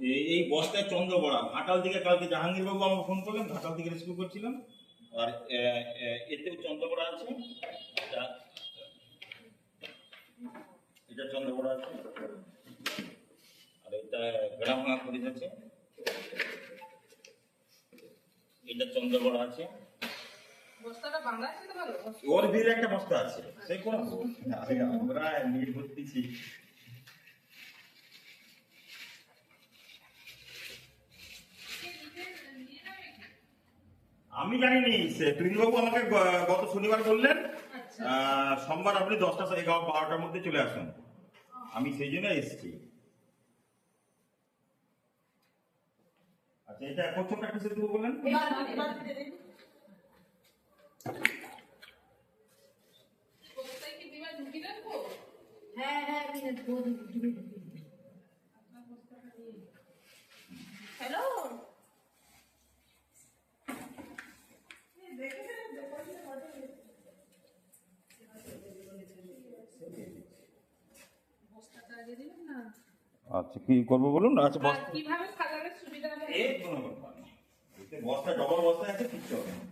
এই- বস্তায় চন্দ্রবড়া। ঘাটাল থেকে কালকে জাহাঙ্গীর বাবু আমাকে ফোন করলেন ঘাটাল থেকে রেস্কিউ করছিলাম। আর এতেও চন্দ্রবড়া আছে। এটা এটা চন্দ্রবড়া আছে। আর এটা গড়া ভাঙা খরিদ আছে। এটা চন্দ্রবড়া আছে। ওর ভিড়ে একটা বস্তা আছে। সে আরে আমরা নিয়ে আমি জানিনি সে বাবু আমাকে গত শনিবার বললেন আচ্ছা। সোমবার আপনি দশটা এগারো বারোটার মধ্যে চলে আসুন। আমি সেই জন্য এসেছি। আচ্ছা এটা প্রথম একটা সেতু বললেন? বস্তায় কি দিবা ঢুকি রাখব হ্যাঁ হ্যাঁ আচ্ছা কি করব বলুন? আচ্ছা কীভাবে সাজালে সুবিধা হবে? বস্তা ডবল বস্তা আছে কিচ্ছু হবে না।